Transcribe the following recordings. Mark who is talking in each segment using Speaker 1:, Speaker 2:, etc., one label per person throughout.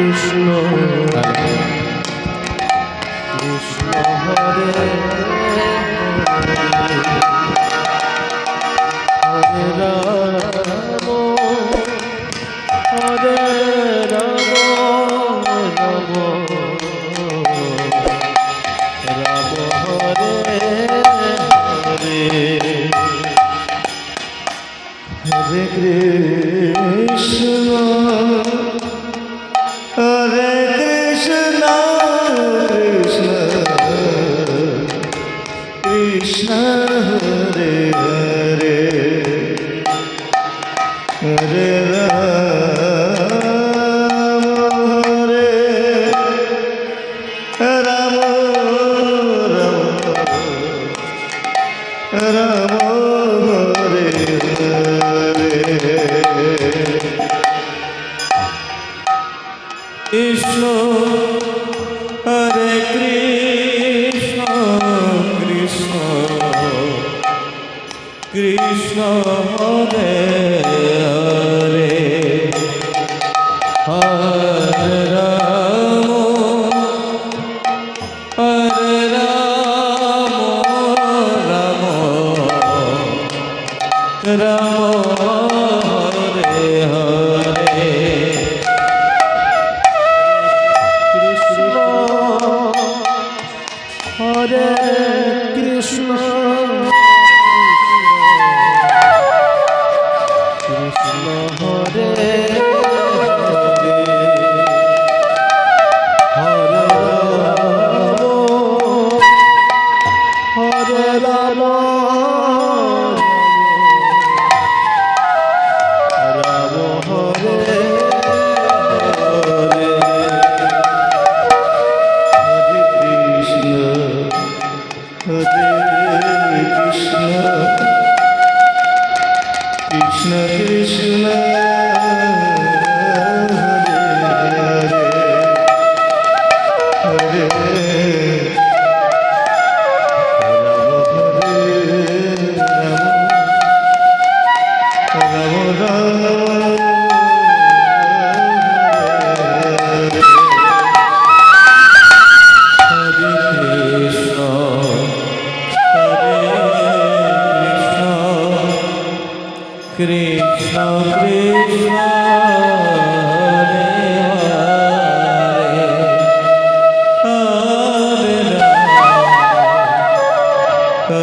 Speaker 1: Krishna. Krishna Hare Hare. Hare Krishna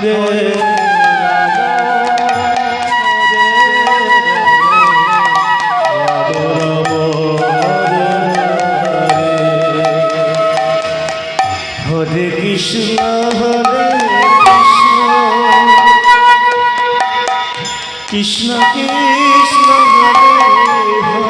Speaker 2: Hare Hare
Speaker 1: Krishna Hare Krishna Krishna
Speaker 2: Krishna Hare Hare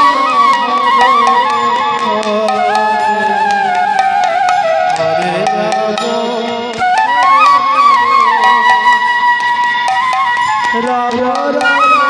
Speaker 3: Glória!